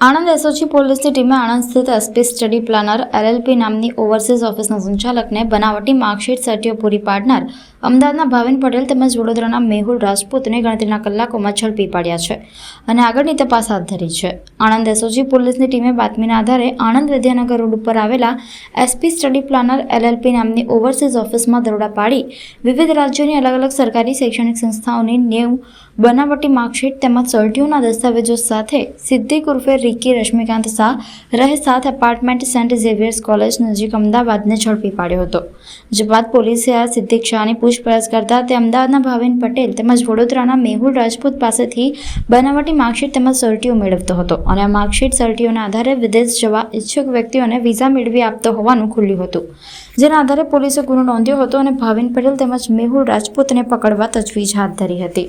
Anand SOG પોલીસની ટીમે આણંદ સ્થિત એસપી સ્ટડી પ્લાનર એલએલપી નામની ઓવરસીઝ ઓફિસના સંચાલકને બનાવટી માર્કશીટ સર્ટીઓ પૂરી પાડનાર અમદાવાદના ભાવિન પટેલ તેમજ વડોદરાના મેહુલ રાજપૂતને ગણતરીના કલાકોમાં ઝડપી પાડ્યા છે અને આગળની તપાસ હાથ ધરી છે. આણંદ એસઓજી પોલીસની ટીમે બાતમીના આધારે આણંદ વિદ્યાનગર રોડ ઉપર આવેલા એસપી સ્ટડી પ્લાનર એલએલપી નામની ઓવરસીઝ ઓફિસમાં દરોડા પાડી વિવિધ રાજ્યોની અલગ અલગ સરકારી શૈક્ષણિક સંસ્થાઓની નેવું બનાવટી માર્કશીટ તેમજ સર્ટીઓના દસ્તાવેજો સાથે સિદ્ધિક ઉર્ફે રિકી રશ્મિકાંત શાહ રહે સાથ એપાર્ટમેન્ટ સેન્ટ ઝેવિયર્સ કોલેજ નજીક અમદાવાદને ઝડપી પાડ્યો હતો. જે બાદ પોલીસે આ સિદ્ધિક શાહની પૂછપરછ કરતા તે અમદાવાદના ભાવિન પટેલ તેમજ વડોદરાના મેહુલ રાજપૂત પાસેથી બનાવટી માર્કશીટ તેમજ સર્ટીઓ મેળવતો હતો. અને આ માર્કશીટ સર્ટીઓના આધારે વિદેશ જવા ઈચ્છુક વ્યક્તિઓને વિઝા મેળવી આપતો હોવાનું ખુલ્યું હતું. જેના આધારે પોલીસે ગુનો નોંધ્યો હતો અને ભાવિન પટેલ તેમજ મેહુલ રાજપૂતને પકડવા તજવીજ હાથ ધરી હતી.